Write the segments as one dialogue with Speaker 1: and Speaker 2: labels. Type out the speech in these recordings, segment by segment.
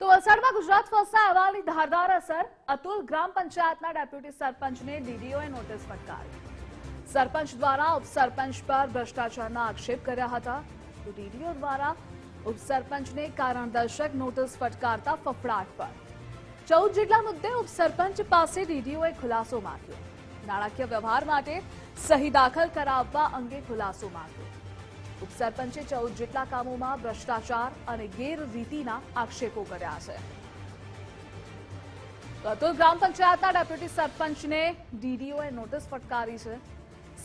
Speaker 1: તો વલસાડમાં ગુજરાત ફર્સ્ટના અહેવાલની ધારદાર અસર. અતુલ ગ્રામ પંચાયતના ડેપ્યુટી સરપંચને ડીડીઓએ નોટિસ ફટકારી. સરપંચ દ્વારા ઉપસરપંચ પર ભ્રષ્ટાચારના આક્ષેપ કર્યા હતા. તો ડીડીઓ દ્વારા ઉપસરપંચને કારણદર્શક નોટિસ ફટકારતા ફફડાટ પર. ચૌદ જેટલા મુદ્દે ઉપસરપંચ પાસે ડીડીઓએ ખુલાસો માંગ્યો. નાણાકીય વ્યવહાર માટે સહી દાખલ કરાવવા અંગે ખુલાસો માંગ્યો. ઉપસરપંચે ચૌદ જેટલા કામોમાં ભ્રષ્ટાચાર અને ગેરરીતિના આક્ષેપો કર્યા છે. અતુલ ગ્રામ પંચાયતના ડેપ્યુટી સરપંચને ડીડીઓએ નોટિસ ફટકારી છે.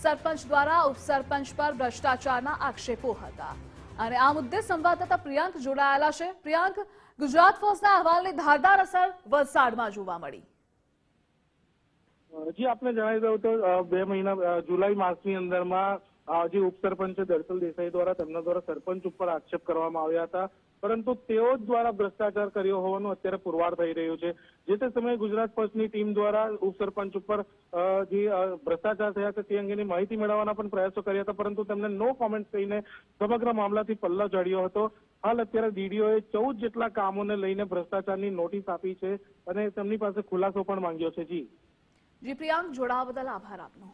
Speaker 1: સરપંચ દ્વારા ઉપસરપંચ પર ભ્રષ્ટાચારના આક્ષેપો હતા. અને આ મુદ્દે સંવાદદાતા પ્રિયાંક જોડાયેલા છે. પ્રિયાંક, ગુજરાત ફોર્સના અહેવાલની ધારદાર અસર વલસાડમાં જોવા મળી.
Speaker 2: જી, આપને જણાવી દઉં તો બે મહિના જુલાઈ માસની અંદરમાં જે ઉપસરપંચ દર્શલ દેસાઈ દ્વારા તેમના દ્વારા સરપંચ ઉપર આક્ષેપ કરવામાં આવ્યા હતા. પરંતુ તેઓ દ્વારા ભ્રષ્ટાચાર કર્યો હોવાનું અત્યારે પુરવાર થઈ રહ્યું છે. જે તે સમયે ગુજરાત પંચની ટીમ દ્વારા ઉપસરપંચ ઉપર જે ભ્રષ્ટાચાર થયા છે તે અંગેની માહિતી મેળવવાના પણ પ્રયાસો કર્યા હતા, પરંતુ તેમને નો કોમેન્ટ કહીને સમગ્ર મામલાથી પલ્લો ચડ્યો હતો. હાલ અત્યારે ડીડીઓએ ચૌદ જેટલા કામોને લઈને ભ્રષ્ટાચારની નોટિસ આપી છે અને તેમની પાસે ખુલાસો પણ માંગ્યો છે. જી.
Speaker 1: જી પ્રિયાંક જોડાવા બદલ આભાર આપનો.